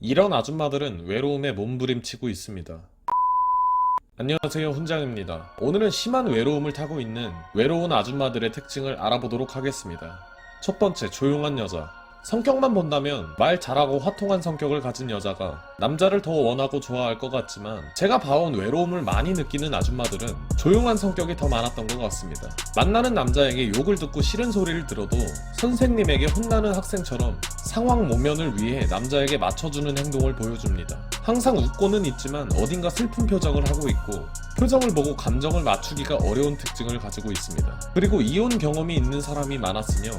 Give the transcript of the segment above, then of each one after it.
이런 아줌마들은 외로움에 몸부림치고 있습니다. 안녕하세요 훈장입니다. 오늘은 심한 외로움을 타고 있는 외로운 아줌마들의 특징을 알아보도록 하겠습니다. 첫 번째 조용한 여자. 성격만 본다면 말 잘하고 화통한 성격을 가진 여자가 남자를 더 원하고 좋아할 것 같지만 제가 봐온 외로움을 많이 느끼는 아줌마들은 조용한 성격이 더 많았던 것 같습니다. 만나는 남자에게 욕을 듣고 싫은 소리를 들어도 선생님에게 혼나는 학생처럼 상황 모면을 위해 남자에게 맞춰주는 행동을 보여줍니다. 항상 웃고는 있지만 어딘가 슬픈 표정을 하고 있고 표정을 보고 감정을 맞추기가 어려운 특징을 가지고 있습니다. 그리고 이혼 경험이 있는 사람이 많았으며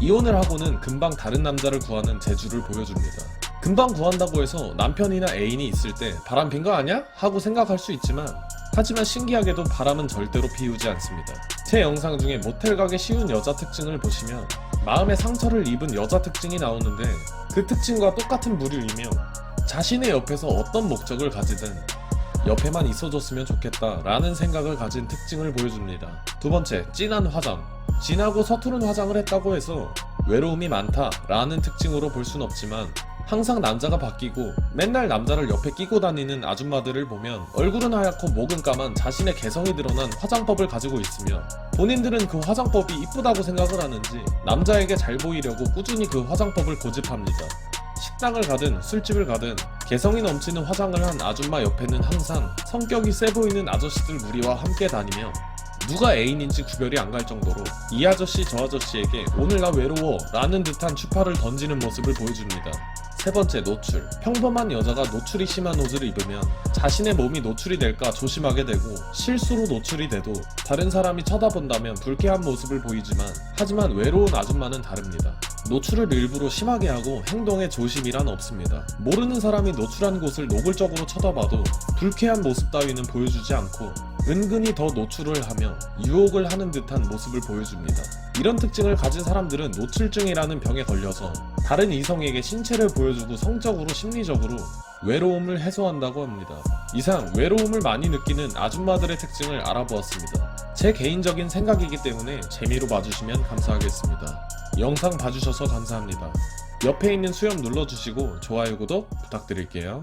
이혼을 하고는 금방 다른 남자를 구하는 재주를 보여줍니다. 금방 구한다고 해서 남편이나 애인이 있을 때 바람 핀 거 아니야? 하고 생각할 수 있지만 하지만 신기하게도 바람은 절대로 피우지 않습니다. 제 영상 중에 모텔 가기 쉬운 여자 특징을 보시면 마음에 상처를 입은 여자 특징이 나오는데 그 특징과 똑같은 부류이며 자신의 옆에서 어떤 목적을 가지든 옆에만 있어줬으면 좋겠다라는 생각을 가진 특징을 보여줍니다. 두 번째, 진한 화장. 진하고 서투른 화장을 했다고 해서 외로움이 많다라는 특징으로 볼 순 없지만 항상 남자가 바뀌고 맨날 남자를 옆에 끼고 다니는 아줌마들을 보면 얼굴은 하얗고 목은 까만 자신의 개성이 드러난 화장법을 가지고 있으며 본인들은 그 화장법이 이쁘다고 생각을 하는지 남자에게 잘 보이려고 꾸준히 그 화장법을 고집합니다. 식당을 가든 술집을 가든 개성이 넘치는 화장을 한 아줌마 옆에는 항상 성격이 세 보이는 아저씨들 무리와 함께 다니며 누가 애인인지 구별이 안 갈 정도로 이 아저씨 저 아저씨에게 오늘 나 외로워 라는 듯한 추파를 던지는 모습을 보여줍니다. 세 번째 노출. 평범한 여자가 노출이 심한 옷을 입으면 자신의 몸이 노출이 될까 조심하게 되고 실수로 노출이 돼도 다른 사람이 쳐다본다면 불쾌한 모습을 보이지만 하지만 외로운 아줌마는 다릅니다. 노출을 일부러 심하게 하고 행동에 조심이란 없습니다. 모르는 사람이 노출한 곳을 노골적으로 쳐다봐도 불쾌한 모습 따위는 보여주지 않고 은근히 더 노출을 하며 유혹을 하는 듯한 모습을 보여줍니다. 이런 특징을 가진 사람들은 노출증이라는 병에 걸려서 다른 이성에게 신체를 보여주고 성적으로 심리적으로 외로움을 해소한다고 합니다. 이상 외로움을 많이 느끼는 아줌마들의 특징을 알아보았습니다. 제 개인적인 생각이기 때문에 재미로 봐주시면 감사하겠습니다. 영상 봐주셔서 감사합니다. 옆에 있는 수염 눌러주시고 좋아요, 구독 부탁드릴게요.